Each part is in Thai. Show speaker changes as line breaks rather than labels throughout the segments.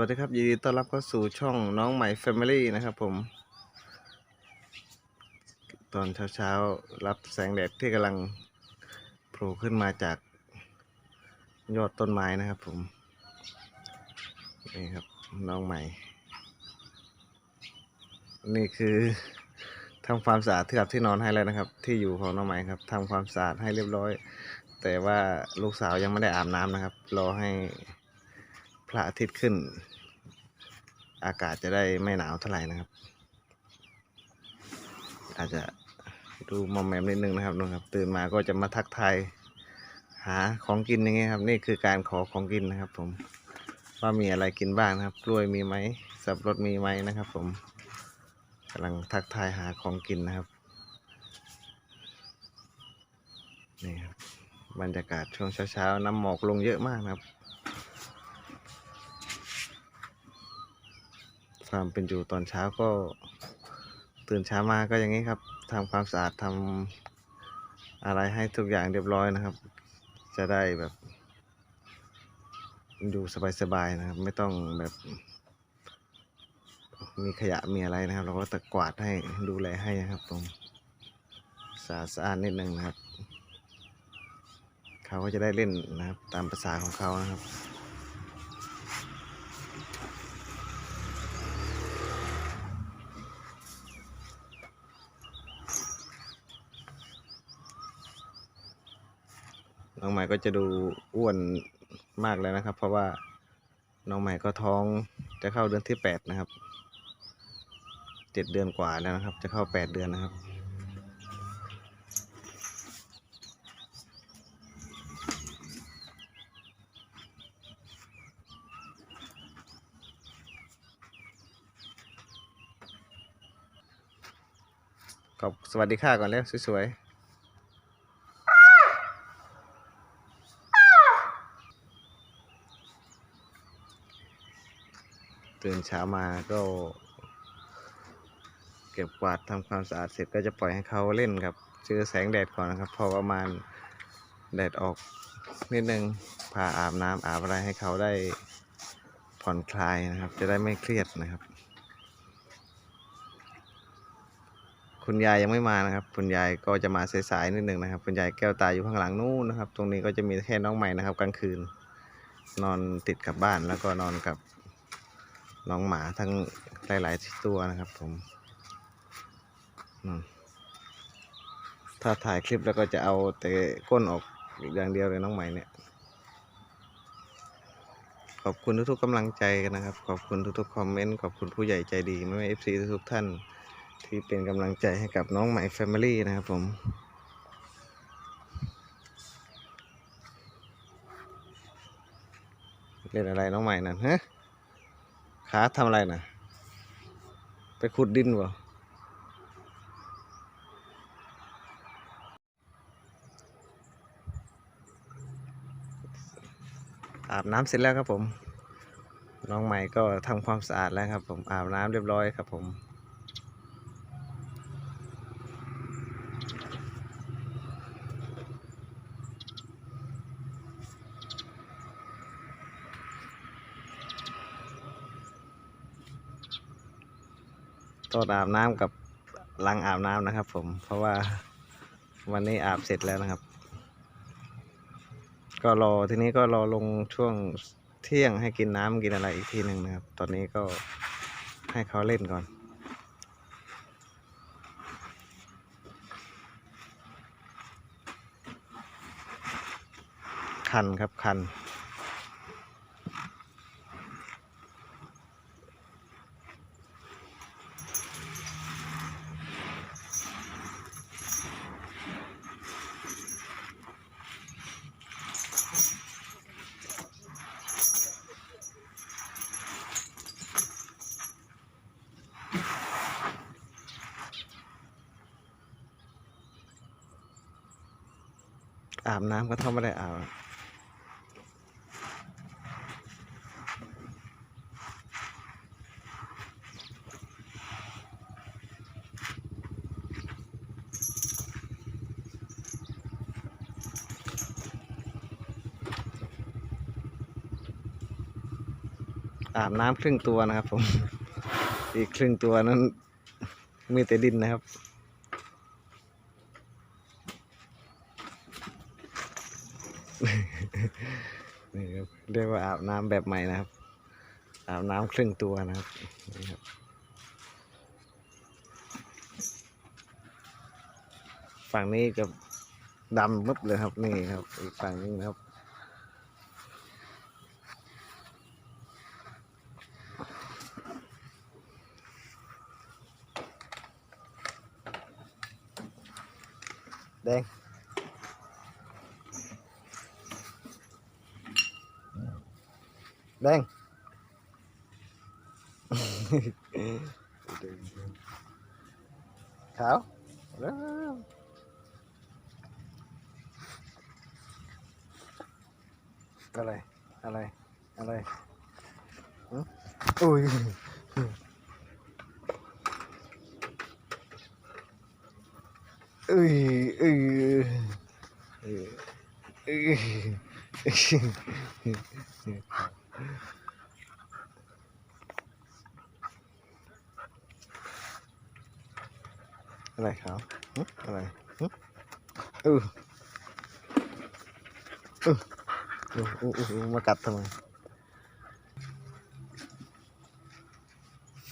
วัสดีครับยินดีต้อนรับเข้าสู่ช่องน้องใหม่ Family นะครับผม ตอนเช้าๆ รับแสงแดดที่กำลังโผล่ขึ้นมาจากยอดต้นไม้นะครับผม นี่ครับน้องใหม่ นี่คือทำความสะอาดที่หลับที่นอนให้แล้วนะครับ ที่อยู่ของน้องใหม่ครับทำความสะอาดให้เรียบร้อย แต่ว่าลูกสาวยังไม่ได้อาบน้ำนะครับ รอให้พระอาทิตย์ขึ้น อากาศจะได้ไม่หนาวเท่าไหร่นะครับ อาจจะดูมอมแมมนิดนึงนะครับนู่นครับตื่นมาก็จะมาทักทายหาของกินอย่างเงี้ยครับ นี่คือการขอของกินนะครับ ผมว่ามีอะไรกินบ้างนะครับ กล้วยมีไหมสับปะรดมีไหมนะครับ ผมกำลังทักทายหาของกินนะครับนี่ครับบรรยากาศช่วงเช้าๆน้ำหมอกลงเยอะมากนะครับ ความเป็นอยู่ตอนเช้าก็ตื่นเช้ามาก็อย่างนี้ครับทำความสะอาดทำอะไรให้ทุกอย่างเรียบร้อยนะครับ จะได้แบบอยู่สบายๆนะครับ ไม่ต้องแบบ มีขยะมีอะไรนะครับ เราก็ตะกวาดให้ดูแลให้นะครับผมสะอาดสะอาดนิดนึงนะครับ เขาก็จะได้เล่นนะครับ ตามภาษาของเขานะครับ น้องใหม่ก็จะดูอ้วนมากเลยนะครับ เพราะว่าน้องใหม่ก็ท้องจะเข้าเดือนที่แปดนะครับเจ็ดเดือนกว่าแล้วนะครับ จะเข้าแปดเดือนนะครับ ขอบสวัสดีค่ะก่อนแล้วสวยๆ ตื่นเช้ามาก็ เก็บกวาดทำความสะอาดเสร็จก็จะปล่อยให้เขาเล่นครับเจอแสงแดดก่อนนะครับ พอประมาณแดดออกนิดนึงพาอาบน้ำอาบอะไรให้เขาได้ผ่อนคลายนะครับ จะได้ไม่เครียดนะครับ คุณยายยังไม่มานะครับ คุณยายก็จะมาสายๆนิดนึงนะครับ คุณยายแก้วตาอยู่ข้างหลังนู้นนะครับ ตรงนี้ก็จะมีแค่น้องใหม่นะครับกลางคืน นอนติดกับบ้านแล้วก็นอนกับ น้องหมาทั้งหลายๆตัวนะครับผมถ้าถ่ายคลิปแล้วก็จะเอาแต่ก้นออกอย่างเดียวเลยน้องใหม่เนี่ย ขอบคุณทุกๆกำลังใจกันนะครับ ขอบคุณทุกๆคอมเมนต์ขอบคุณผู้ใหญ่ใจดีไม่ว่เอฟซีทุกๆท่าน ที่เป็นกำลังใจให้กับน้องใหม่แฟมิลี่นะครับผมเล่นอะไรน้องใหม่นั่นฮะ ขาทำอะไรนะไปขุดดินวะอาบน้ำเสร็จแล้วครับผม น้องใหม่ก็ทำความสะอาดแล้วครับผมอาบน้ำเรียบร้อยครับผม ตอนอาบน้ำกับหลังอาบน้ำนะครับ ผมเพราะว่าวันนี้อาบเสร็จแล้วนะครับ ก็รอทีนี้ก็รอลงช่วงเที่ยงให้กินน้ำกินอะไรอีกทีหนึ่งนะครับ ตอนนี้ก็ให้เขาเล่นก่อนคันครับคัน อาบน้ำก็เท่าไม่ได้อาบอาบน้ำครึ่งตัวนะครับผม อีกครึ่งตัวนั้นมีแต่ดินนะครับ นี่ครับเรียกว่าอาบน้ำแบบใหม่นะครับ อาบน้ำครึ่งตัวนะครับนี่ครับฝั่งนี้กับดำมึบเลยครับนี่ครับอีกฝั่งนึงนะครับแดง แดงขาวเร็วอะไร อะไรครับอะไรอืออืออืออืออือมากัดทำไม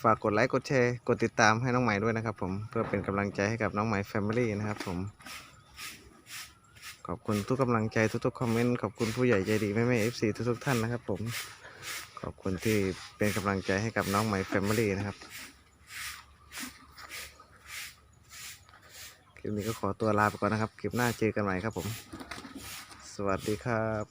ฝากกดไลค์กดแชร์กดติดตามให้น้องใหม่ด้วยนะครับ ผมเพื่อเป็นกำลังใจให้กับน้องใหม่แฟมิลี่นะครับ ผม ขอบคุณทุกกำลังใจทุกๆคอมเมนต์ขอบคุณผู้ใหญ่ใจดีแม่แม่เอฟซีทุกๆท่านนะครับ ผมขอบคุณที่เป็นกำลังใจให้กับน้องใหม่แฟมิลี่นะครับ คลิปนี้ก็ขอตัวลาไปก่อนนะครับ คลิปหน้าเจอกันใหม่ครับผม สวัสดีครับ